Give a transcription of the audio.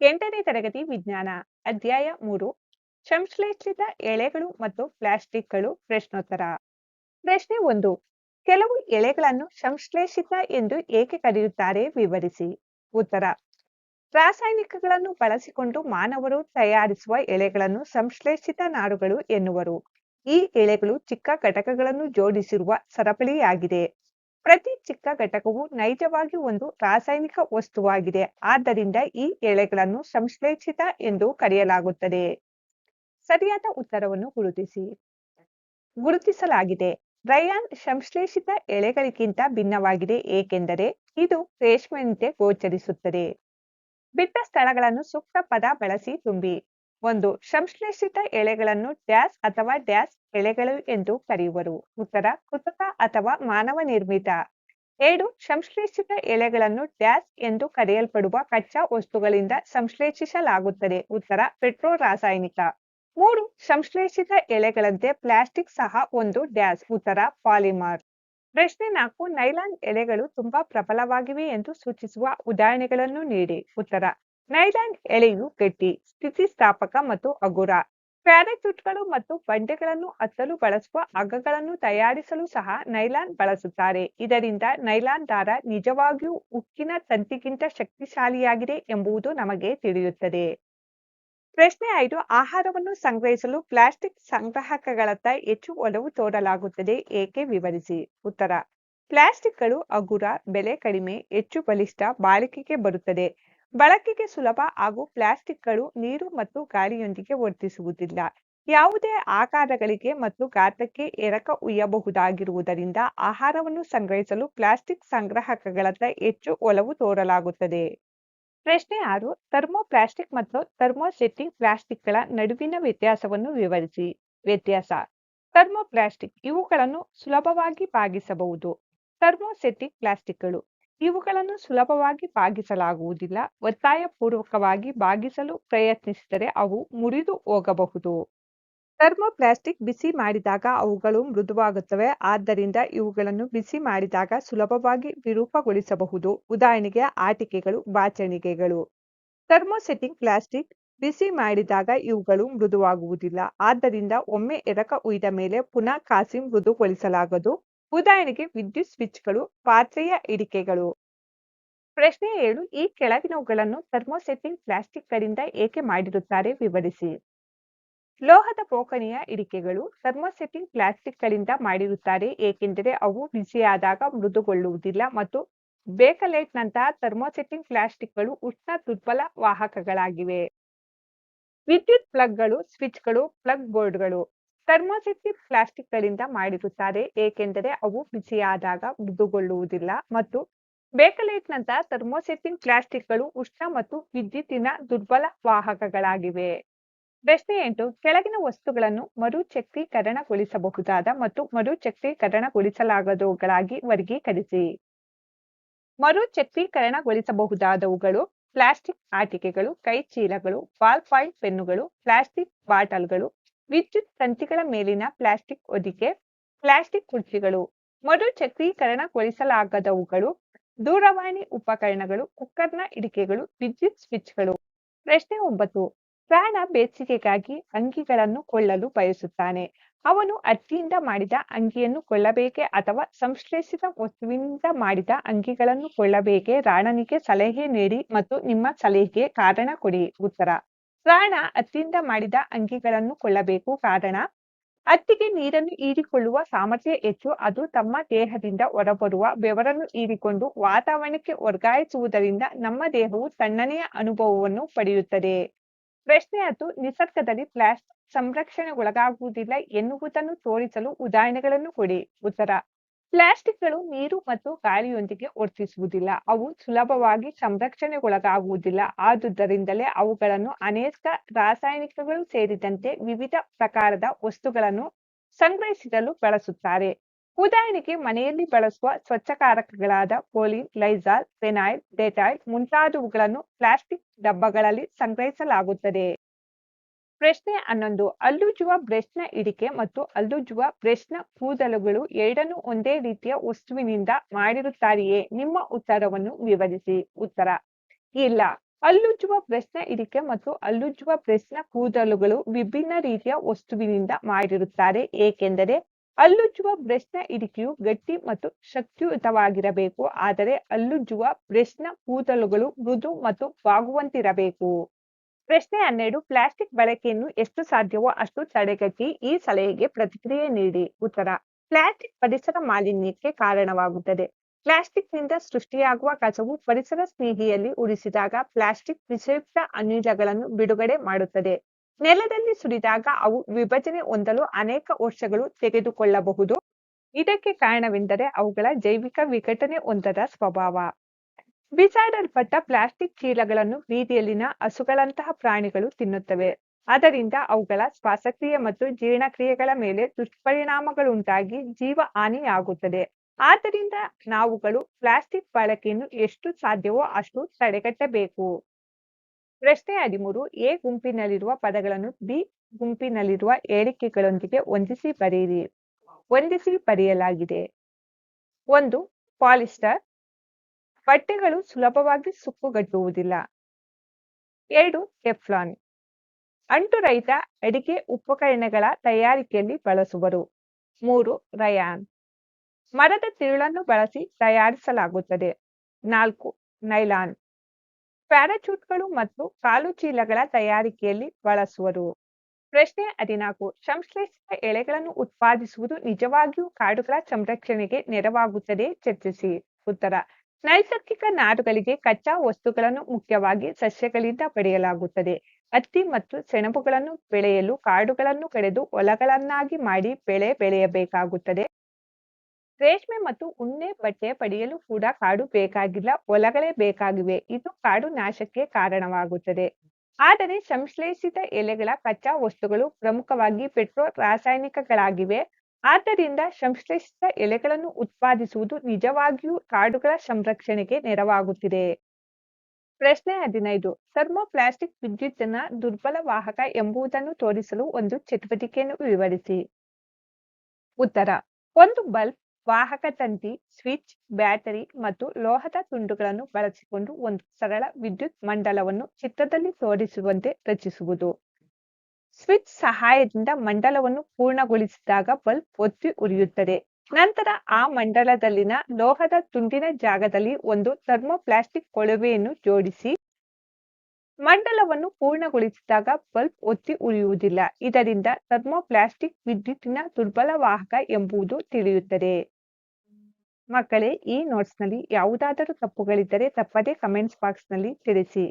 ಎಂಟನೇ ತರಗತಿ ವಿಜ್ಞಾನ, ಅಧ್ಯಾಯ ಮೂರು, ಸಂಶ್ಲೇಷಿತ ಎಳೆಗಳು ಮತ್ತು ಪ್ಲಾಸ್ಟಿಕ್ಗಳು ಪ್ರಶ್ನೋತ್ತರ. ಪ್ರಶ್ನೆ ಒಂದು, ಕೆಲವು ಎಳೆಗಳನ್ನು ಸಂಶ್ಲೇಷಿತ ಎಂದು ಏಕೆ ಕರೆಯುತ್ತಾರೆ ವಿವರಿಸಿ. ಉತ್ತರ, ರಾಸಾಯನಿಕಗಳನ್ನು ಬಳಸಿಕೊಂಡು ಮಾನವರು ತಯಾರಿಸುವ ಎಳೆಗಳನ್ನು ಸಂಶ್ಲೇಷಿತ ನಾರುಗಳು ಎನ್ನುವರು. ಈ ಎಳೆಗಳು ಚಿಕ್ಕ ಘಟಕಗಳನ್ನು ಜೋಡಿಸಿರುವ ಸರಪಳಿಯಾಗಿದೆ. ಪ್ರತಿ ಚಿಕ್ಕ ಘಟಕವು ನೈಜವಾಗಿ ಒಂದು ರಾಸಾಯನಿಕ ವಸ್ತುವಾಗಿದೆ. ಆದ್ದರಿಂದ ಈ ಎಳೆಗಳನ್ನು ಸಂಶ್ಲೇಷಿತ ಎಂದು ಕರೆಯಲಾಗುತ್ತದೆ. ಸರಿಯಾದ ಉತ್ತರವನ್ನು ಗುರುತಿಸಿ. ಗುರುತಿಸಲಾಗಿದೆ. ರಯಾನ್ ಸಂಶ್ಲೇಷಿತ ಎಳೆಗಳಿಗಿಂತ ಭಿನ್ನವಾಗಿದೆ, ಏಕೆಂದರೆ ಇದು ರೇಷ್ಮೆಯಂತೆ ಗೋಚರಿಸುತ್ತದೆ. ಬಿಟ್ಟ ಸ್ಥಳಗಳನ್ನು ಸೂಕ್ತ ಪದ ಬಳಸಿ ತುಂಬಿ. ಒಂದು ಸಂಶ್ಲೇಷಿತ ಎಳೆಗಳನ್ನು ಡ್ಯಾಸ್ ಅಥವಾ ಡ್ಯಾಸ್ ಎಳೆಗಳು ಎಂದು ಕರೆಯುವರು. ಉತ್ತರ, ಕೃತಕ ಅಥವಾ ಮಾನವ ನಿರ್ಮಿತ. ಎರಡು, ಸಂಶ್ಲೇಷಿತ ಎಳೆಗಳನ್ನು ಡ್ಯಾಸ್ ಎಂದು ಕರೆಯಲ್ಪಡುವ ಕಚ್ಚಾ ವಸ್ತುಗಳಿಂದ ಸಂಶ್ಲೇಷಿಸಲಾಗುತ್ತದೆ. ಉತ್ತರ ಪೆಟ್ರೋ ರಾಸಾಯನಿಕ ಮೂರು, ಸಂಶ್ಲೇಷಿತ ಎಳೆಗಳಂತೆ ಪ್ಲಾಸ್ಟಿಕ್ ಸಹ ಒಂದು ಡ್ಯಾಸ್ ಉತ್ತರ, ಪಾಲಿಮರ್. ಪ್ರಶ್ನೆ ನಾಲ್ಕು, ನೈಲಾನ್ ಎಳೆಗಳು ತುಂಬಾ ಪ್ರಬಲವಾಗಿವೆ ಎಂದು ಸೂಚಿಸುವ ಉದಾಹರಣೆಗಳನ್ನು ನೀಡಿ. ಉತ್ತರ ನೈಲಾನ್ ಎಳೆಯು ಗಟ್ಟಿ, ಸ್ಥಿತಿಸ್ಥಾಪಕ ಮತ್ತು ಹಗುರ. ಪ್ಯಾರಾಚೂಟ್ಗಳು ಮತ್ತು ಬಂಡೆಗಳನ್ನು ಹತ್ತಲು ಬಳಸುವ ಹಗ್ಗಗಳನ್ನು ತಯಾರಿಸಲು ಸಹ ನೈಲಾನ್ ಬಳಸುತ್ತಾರೆ. ಇದರಿಂದ ನೈಲಾನ್ ದಾರ ನಿಜವಾಗಿಯೂ ಉಕ್ಕಿನ ತಂತಿಗಿಂತ ಶಕ್ತಿಶಾಲಿಯಾಗಿದೆ ಎಂಬುದು ನಮಗೆ ತಿಳಿಯುತ್ತದೆ. ಪ್ರಶ್ನೆ ಐದು, ಆಹಾರವನ್ನು ಸಂಗ್ರಹಿಸಲು ಪ್ಲಾಸ್ಟಿಕ್ ಸಂಗ್ರಾಹಕಗಳತ್ತ ಹೆಚ್ಚು ಒಲವು ತೋರಲಾಗುತ್ತದೆ ಏಕೆ ವಿವರಿಸಿ. ಉತ್ತರ, ಪ್ಲಾಸ್ಟಿಕ್ಗಳು ಹಗುರ, ಬೆಲೆ ಕಡಿಮೆ, ಹೆಚ್ಚು ಬಲಿಷ್ಠ, ಬಾಳಿಕೆಗೆ ಬರುತ್ತದೆ. ಬಳಕೆಗೆ ಸುಲಭ ಹಾಗೂ ಪ್ಲಾಸ್ಟಿಕ್ಗಳು ನೀರು ಮತ್ತು ಗಾಳಿಯೊಂದಿಗೆ ವರ್ತಿಸುವುದಿಲ್ಲ. ಯಾವುದೇ ಆಕಾರಗಳಿಗೆ ಮತ್ತು ಗಾತ್ರಕ್ಕೆ ಎರಕ ಉಯ್ಯಬಹುದಾಗಿರುವುದರಿಂದ ಆಹಾರವನ್ನು ಸಂಗ್ರಹಿಸಲು ಪ್ಲಾಸ್ಟಿಕ್ ಸಂಗ್ರಹಕಗಳತ್ತ ಹೆಚ್ಚು ಒಲವು ತೋರಲಾಗುತ್ತದೆ. ಪ್ರಶ್ನೆ ಆರು, ಥರ್ಮೋಪ್ಲಾಸ್ಟಿಕ್ ಮತ್ತು ಥರ್ಮೋಸೆಟ್ಟಿಂಗ್ ಪ್ಲಾಸ್ಟಿಕ್ಗಳ ನಡುವಿನ ವ್ಯತ್ಯಾಸವನ್ನು ವಿವರಿಸಿ. ವ್ಯತ್ಯಾಸ, ಥರ್ಮೋಪ್ಲಾಸ್ಟಿಕ್ ಇವುಗಳನ್ನು ಸುಲಭವಾಗಿ ಬಾಗಿಸಬಹುದು. ಪ್ಲಾಸ್ಟಿಕ್ ಪ್ಲಾಸ್ಟಿಕ್ಗಳು ಇವುಗಳನ್ನು ಸುಲಭವಾಗಿ ಬಾಗಿಸಲಾಗುವುದಿಲ್ಲ. ಒತ್ತಾಯಪೂರ್ವಕವಾಗಿ ಬಾಗಿಸಲು ಪ್ರಯತ್ನಿಸಿದರೆ ಅವು ಮುರಿದು ಹೋಗಬಹುದು. ಥರ್ಮೋಪ್ಲಾಸ್ಟಿಕ್ ಬಿಸಿ ಮಾಡಿದಾಗ ಅವುಗಳು ಮೃದುವಾಗುತ್ತವೆ. ಆದ್ದರಿಂದ ಇವುಗಳನ್ನು ಬಿಸಿ ಮಾಡಿದಾಗ ಸುಲಭವಾಗಿ ವಿರೂಪಗೊಳಿಸಬಹುದು. ಉದಾಹರಣೆಗೆ ಆಟಿಕೆಗಳು ಬಾಚಣಿಗೆಗಳು ಥರ್ಮೋಸೆಟ್ಟಿಂಗ್ ಪ್ಲಾಸ್ಟಿಕ್ ಬಿಸಿ ಮಾಡಿದಾಗ ಇವುಗಳು ಮೃದುವಾಗುವುದಿಲ್ಲ. ಆದ್ದರಿಂದ ಒಮ್ಮೆ ಎರಕ ಉಯ್ದ ಮೇಲೆ ಪುನಃ ಕಾಸಿ ಮೃದುಗೊಳಿಸಲಾಗದು. ಉದಾಹರಣೆಗೆ ವಿದ್ಯುತ್ ಸ್ವಿಚ್ಗಳು, ಪಾತ್ರೆಯ ಇಡಿಕೆಗಳು. ಪ್ರಶ್ನೆ ಏಳು, ಈ ಕೆಳಗಿನವುಗಳನ್ನು ಥರ್ಮೋಸೆಟ್ಟಿಂಗ್ ಪ್ಲಾಸ್ಟಿಕ್ಗಳಿಂದ ಏಕೆ ಮಾಡಿರುತ್ತಾರೆ? ವಿವರಿಸಿ. ಲೋಹದ ಪೋಕಣಿಯ ಇಡಿಕೆಗಳು ಥರ್ಮೋಸೆಟ್ಟಿಂಗ್ ಪ್ಲಾಸ್ಟಿಕ್ಗಳಿಂದ ಮಾಡಿರುತ್ತಾರೆ, ಏಕೆಂದರೆ ಅವು ಬಿಸಿಯಾದಾಗ ಮೃದುಗೊಳ್ಳುವುದಿಲ್ಲ ಮತ್ತು ಬೇಕಲೇಟ್ನಂತಹ ಥರ್ಮೋಸೆಟ್ಟಿಂಗ್ ಪ್ಲಾಸ್ಟಿಕ್ಗಳು ಉಷ್ಣ ದುರ್ಬಲ ವಾಹಕಗಳಾಗಿವೆ. ವಿದ್ಯುತ್ ಪ್ಲಗ್ಗಳು, ಸ್ವಿಚ್ಗಳು ಪ್ಲಗ್ ಬೋರ್ಡ್ಗಳು ಥರ್ಮೋಸೆಟ್ಟಿಂಗ್ ಪ್ಲಾಸ್ಟಿಕ್ಗಳಿಂದ ಮಾಡಿರುತ್ತಾರೆ, ಏಕೆಂದರೆ ಅವು ಬಿಸಿಯಾದಾಗ ಮೃದುಗೊಳ್ಳುವುದಿಲ್ಲ ಮತ್ತು ಬೇಕಲೇಟ್ನಂತಹ ಥರ್ಮೋಸೆಟ್ಟಿಂಗ್ ಪ್ಲಾಸ್ಟಿಕ್ಗಳು ಉಷ್ಣ ಮತ್ತು ವಿದ್ಯುತ್ತಿನ ದುರ್ಬಲ ವಾಹಕಗಳಾಗಿವೆ. ಪ್ರಶ್ನೆ ಎಂಟು, ಕೆಳಗಿನ ವಸ್ತುಗಳನ್ನು ಮರುಚಕ್ರೀಕರಣಗೊಳಿಸಬಹುದಾದ ಮತ್ತು ಮರುಚಕ್ರೀಕರಣಗೊಳಿಸಲಾಗದವುಗಳಾಗಿ ವರ್ಗೀಕರಿಸಿ. ಮರುಚಕ್ರೀಕರಣಗೊಳಿಸಬಹುದಾದವುಗಳು ಪ್ಲಾಸ್ಟಿಕ್ ಆಟಿಕೆಗಳು, ಕೈಚೀಲಗಳು ಬಾಲ್ ಪಾಯಿಂಟ್ ಪೆನ್ನುಗಳು, ಪ್ಲಾಸ್ಟಿಕ್ ಬಾಟಲ್ಗಳು ವಿದ್ಯುತ್ ತಂತಿಗಳ ಮೇಲಿನ ಪ್ಲಾಸ್ಟಿಕ್ ಹೊದಿಕೆ, ಪ್ಲಾಸ್ಟಿಕ್ ಕುರ್ಚಿಗಳು ಮರುಚಕ್ರೀಕರಣಗೊಳಿಸಲಾಗದವುಗಳು ದೂರವಾಣಿ ಉಪಕರಣಗಳು, ಕುಕ್ಕರ್ನ ಇಡಿಕೆಗಳು, ವಿದ್ಯುತ್ ಸ್ವಿಚ್ಗಳು. ಪ್ರಶ್ನೆ ಒಂಬತ್ತು. ಪ್ರಾಣ ಬೇಸಿಗೆಗಾಗಿ ಅಂಗಿಗಳನ್ನು ಕೊಳ್ಳಲು ಬಯಸುತ್ತಾನೆ. ಅವನು ಅತ್ತಿಯಿಂದ ಮಾಡಿದ ಅಂಗಿಯನ್ನು ಕೊಳ್ಳಬೇಕೆ ಅಥವಾ ಸಂಶ್ಲೇಷಿತ ವಸ್ತುವಿನಿಂದ ಮಾಡಿದ ಅಂಗಿಗಳನ್ನು ಕೊಳ್ಳಬೇಕೆ ರಾಣನಿಗೆ ಸಲಹೆ ನೀಡಿ ಮತ್ತು ನಿಮ್ಮ ಸಲಹೆಗೆ ಕಾರಣ ಕೊಡಿ. ಉತ್ತರ. ರಾಣ ಹತ್ತಿಯಿಂದ ಮಾಡಿದ ಅಂಗಿಗಳನ್ನು ಕೊಳ್ಳಬೇಕು. ಕಾರಣ ಅತ್ತಿಗೆ ನೀರನ್ನು ಹೀರಿಕೊಳ್ಳುವ ಸಾಮರ್ಥ್ಯ ಹೆಚ್ಚು. ಅದು ತಮ್ಮ ದೇಹದಿಂದ ಹೊರಬರುವ ಬೆವರನ್ನು ಹೀರಿಕೊಂಡು ವಾತಾವರಣಕ್ಕೆ ವರ್ಗಾಯಿಸುವುದರಿಂದ ನಮ್ಮ ದೇಹವು ತಣ್ಣನೆಯ ಅನುಭವವನ್ನು ಪಡೆಯುತ್ತದೆ. ಪ್ರಶ್ನೆ ಅದು, ನಿಸರ್ಗದಲ್ಲಿ ಪ್ಲಾಸ್ಟಿಕ್ ಸಂರಕ್ಷಣೆಗೊಳಗಾಗುವುದಿಲ್ಲ ಎನ್ನುವುದನ್ನು ತೋರಿಸಲು ಉದಾಹರಣೆಗಳನ್ನು ಕೊಡಿ. ಉತ್ತರ ಪ್ಲಾಸ್ಟಿಕ್ಗಳು ನೀರು ಮತ್ತು ಗಾಳಿಯೊಂದಿಗೆ ವರ್ತಿಸುವುದಿಲ್ಲ. ಅವು ಸುಲಭವಾಗಿ ಸಂರಕ್ಷಣೆಗೊಳಗಾಗುವುದಿಲ್ಲ. ಆದುದರಿಂದಲೇ ಅವುಗಳನ್ನು ಅನೇಕ ರಾಸಾಯನಿಕಗಳು ಸೇರಿದಂತೆ ವಿವಿಧ ಪ್ರಕಾರದ ವಸ್ತುಗಳನ್ನು ಸಂಗ್ರಹಿಸಿಡಲು ಬಳಸುತ್ತಾರೆ. ಉದಾಹರಣೆಗೆ ಮನೆಯಲ್ಲಿ ಬಳಸುವ ಸ್ವಚ್ಛಕಾರಕಗಳಾದ ಪೋಲಿನ್, ಲೈಸಾಲ್, ಫೆನಾಯ್ಲ್, ಡೆಟಾಯ್ಲ್ ಮುಂತಾದವುಗಳನ್ನು ಪ್ಲಾಸ್ಟಿಕ್ ಡಬ್ಬಗಳಲ್ಲಿ ಸಂಗ್ರಹಿಸಲಾಗುತ್ತದೆ. ಪ್ರಶ್ನೆ ಹನ್ನೊಂದು. ಹಲ್ಲುಜ್ಜುವ ಬ್ರಷ್ನ ಇಡಿಕೆ ಮತ್ತು ಹಲ್ಲುಜ್ಜುವ ಬ್ರಷ್ನ ಕೂದಲುಗಳು ಎರಡನ್ನೂ ಒಂದೇ ರೀತಿಯ ವಸ್ತುವಿನಿಂದ ಮಾಡಿರುತ್ತಾರೆಯೇ? ನಿಮ್ಮ ಉತ್ತರವನ್ನು ವಿವರಿಸಿ. ಉತ್ತರ, ಇಲ್ಲ. ಅಲ್ಲುಜ್ಜುವ ಬ್ರಷ್ನ ಇಡಿಕೆ ಮತ್ತು ಹಲ್ಲುಜ್ಜುವ ಬ್ರಷ್ನ ಕೂದಲುಗಳು ವಿಭಿನ್ನ ರೀತಿಯ ವಸ್ತುವಿನಿಂದ ಮಾಡಿರುತ್ತಾರೆ. ಏಕೆಂದರೆ ಹಲ್ಲುಜ್ಜುವ ಬ್ರಷ್ನ ಇಡಿಕೆಯು ಗಟ್ಟಿ ಮತ್ತು ಶಕ್ತಿಯುತವಾಗಿರಬೇಕು. ಆದರೆ ಹಲ್ಲುಜ್ಜುವ ಬ್ರಷ್ನ ಕೂದಲುಗಳು ಮೃದು ಮತ್ತು ಬಾಗುವಂತಿರಬೇಕು. ಪ್ರಶ್ನೆ ಹನ್ನೆರಡು, ಪ್ಲಾಸ್ಟಿಕ್ ಬಳಕೆಯನ್ನು ಎಷ್ಟು ಸಾಧ್ಯವೋ ಅಷ್ಟು ತಡೆಗಟ್ಟಿ ಈ ಸಲಹೆಗೆ ಪ್ರತಿಕ್ರಿಯೆ ನೀಡಿ. ಉತ್ತರ, ಪ್ಲಾಸ್ಟಿಕ್ ಪರಿಸರ ಮಾಲಿನ್ಯಕ್ಕೆ ಕಾರಣವಾಗುತ್ತದೆ. ಪ್ಲಾಸ್ಟಿಕ್ನಿಂದ ಸೃಷ್ಟಿಯಾಗುವ ಕಸವು ಪರಿಸರ ಸ್ನೇಹಿಯಲ್ಲಿ ಉಳಿಸಿದಾಗ ಪ್ಲಾಸ್ಟಿಕ್ ವಿಷಯುಕ್ತ ಅನಿಲಗಳನ್ನು ಬಿಡುಗಡೆ ಮಾಡುತ್ತದೆ. ನೆಲದಲ್ಲಿ ಸುರಿದಾಗ ಅವು ವಿಭಜನೆ ಹೊಂದಲು ಅನೇಕ ವರ್ಷಗಳು ತೆಗೆದುಕೊಳ್ಳಬಹುದು. ಇದಕ್ಕೆ ಕಾರಣವೆಂದರೆ ಅವುಗಳ ಜೈವಿಕ ವಿಘಟನೆ ಹೊಂದದ ಸ್ವಭಾವ. ಬಿಸಾಡಲ್ಪಟ್ಟ ಪ್ಲಾಸ್ಟಿಕ್ ಚೀಲಗಳನ್ನು ಬೀದಿಯಲ್ಲಿನ ಹಸುಗಳಂತಹ ಪ್ರಾಣಿಗಳು ತಿನ್ನುತ್ತವೆ. ಅದರಿಂದ ಅವುಗಳ ಶ್ವಾಸಕ್ರಿಯೆ ಮತ್ತು ಜೀರ್ಣಕ್ರಿಯೆಗಳ ಮೇಲೆ ದುಷ್ಪರಿಣಾಮಗಳುಂಟಾಗಿ ಜೀವ ಹಾನಿಯಾಗುತ್ತದೆ. ಆದ್ದರಿಂದ ನಾವುಗಳು ಪ್ಲಾಸ್ಟಿಕ್ ಬಳಕೆಯನ್ನು ಎಷ್ಟು ಸಾಧ್ಯವೋ ಅಷ್ಟು ತಡೆಗಟ್ಟಬೇಕು. ಪ್ರಶ್ನೆ ಹದಿಮೂರು, ಎ ಗುಂಪಿನಲ್ಲಿರುವ ಪದಗಳನ್ನು ಬಿ ಗುಂಪಿನಲ್ಲಿರುವ ಹೇಳಿಕೆಗಳೊಂದಿಗೆ ಹೊಂದಿಸಿ ಬರೆಯಿರಿ. ಹೊಂದಿಸಿ ಬರೆಯಲಾಗಿದೆ. ಒಂದು, ಪಾಲಿಸ್ಟರ್. ಬಟ್ಟೆಗಳು ಸುಲಭವಾಗಿ ಸುಕ್ಕುಗಟ್ಟುವುದಿಲ್ಲ. ಎರಡು ಅಂಟು ಅಂಟುರಹಿತ ಅಡಿಕೆ ಉಪಕರಣಗಳ ತಯಾರಿಕೆಯಲ್ಲಿ ಬಳಸುವರು. ಮೂರು, ರಯಾನ್. ಮರದ ತಿರುಳನ್ನು ಬಳಸಿ ತಯಾರಿಸಲಾಗುತ್ತದೆ. ನಾಲ್ಕು, ನೈಲಾನ್. ಪ್ಯಾರಾಚೂಟ್ಗಳು ಮತ್ತು ಕಾಲು ಚೀಲಗಳ ತಯಾರಿಕೆಯಲ್ಲಿ ಬಳಸುವರು. ಪ್ರಶ್ನೆ ಹದಿನಾಲ್ಕು, ಸಂಶ್ಲೇಷಿತ ಎಳೆಗಳನ್ನು ಉತ್ಪಾದಿಸುವುದು ನಿಜವಾಗಿಯೂ ಕಾಡುಗಳ ಸಂರಕ್ಷಣೆಗೆ ನೆರವಾಗುತ್ತದೆ ಚರ್ಚಿಸಿ. ಉತ್ತರ ನೈಸರ್ಗಿಕ ನಾರುಗಳಿಗೆ ಕಚ್ಚಾ ವಸ್ತುಗಳನ್ನು ಮುಖ್ಯವಾಗಿ ಸಸ್ಯಗಳಿಂದ ಪಡೆಯಲಾಗುತ್ತದೆ. ಹತ್ತಿ ಮತ್ತು ಸೆಣಬುಗಳನ್ನು ಬೆಳೆಯಲು ಕಾಡುಗಳನ್ನು ಕಡೆದು ಹೊಲಗಳನ್ನಾಗಿ ಮಾಡಿ ಬೆಳೆ ಬೆಳೆಯಬೇಕಾಗುತ್ತದೆ. ರೇಷ್ಮೆ ಮತ್ತು ಉಣ್ಣೆ ಬಟ್ಟೆ ಪಡೆಯಲು ಕೂಡ ಕಾಡು ಬೇಕಾಗಿಲ್ಲ, ಹೊಲಗಳೇ ಬೇಕಾಗಿವೆ. ಇದು ಕಾಡು ನಾಶಕ್ಕೆ ಕಾರಣವಾಗುತ್ತದೆ. ಆದರೆ ಸಂಶ್ಲೇಷಿತ ಎಲೆಗಳ ಕಚ್ಚಾ ವಸ್ತುಗಳು ಪ್ರಮುಖವಾಗಿ ಪೆಟ್ರೋ ರಾಸಾಯನಿಕಗಳಾಗಿವೆ. ಆದ್ದರಿಂದ ಸಂಶ್ಲೇಷಿತ ಎಲೆಗಳನ್ನು ಉತ್ಪಾದಿಸುವುದು ನಿಜವಾಗಿಯೂ ಕಾಡುಗಳ ಸಂರಕ್ಷಣೆಗೆ ನೆರವಾಗುತ್ತಿದೆ. ಪ್ರಶ್ನೆ ಹದಿನೈದು, ಥರ್ಮೋಪ್ಲಾಸ್ಟಿಕ್ ವಿದ್ಯುತ್ತನ್ನ ದುರ್ಬಲ ವಾಹಕ ಎಂಬುದನ್ನು ತೋರಿಸಲು ಒಂದು ಚಟುವಟಿಕೆಯನ್ನು ವಿವರಿಸಿ. ಉತ್ತರ, ಒಂದು ಬಲ್ಬ್, ವಾಹಕ ತಂತಿ, ಸ್ವಿಚ್, ಬ್ಯಾಟರಿ ಮತ್ತು ಲೋಹದ ತುಂಡುಗಳನ್ನು ಬಳಸಿಕೊಂಡು ಒಂದು ಸರಳ ವಿದ್ಯುತ್ ಮಂಡಲವನ್ನು ಚಿತ್ರದಲ್ಲಿ ತೋರಿಸುವಂತೆ ರಚಿಸುವುದು. ಸ್ವಿಚ್ ಸಹಾಯದಿಂದ ಮಂಡಲವನ್ನು ಪೂರ್ಣಗೊಳಿಸಿದಾಗ ಬಲ್ಬ್ ಒತ್ತಿ ಉರಿಯುತ್ತದೆ. ನಂತರ ಆ ಮಂಡಲದಲ್ಲಿನ ಲೋಹದ ತುಂಡಿನ ಜಾಗದಲ್ಲಿ ಒಂದು ಥರ್ಮೋಪ್ಲಾಸ್ಟಿಕ್ ಕೊಳವೆಯನ್ನು ಜೋಡಿಸಿ, ಮಂಡಲವನ್ನು ಪೂರ್ಣಗೊಳಿಸಿದಾಗ ಬಲ್ಬ್ ಒತ್ತಿ ಉರಿಯುವುದಿಲ್ಲ. ಇದರಿಂದ ಥರ್ಮೋಪ್ಲಾಸ್ಟಿಕ್ ವಿದ್ಯುತ್ತಿನ ದುರ್ಬಲ ವಾಹಕ ಎಂಬುದು ತಿಳಿಯುತ್ತದೆ. ಮಕ್ಕಳೇ, ಈ ನೋಟ್ಸ್ನಲ್ಲಿ ಯಾವುದಾದರೂ ತಪ್ಪುಗಳಿದ್ದರೆ ತಪ್ಪದೇ ಕಮೆಂಟ್ಸ್ ಬಾಕ್ಸ್ನಲ್ಲಿ ತಿಳಿಸಿ.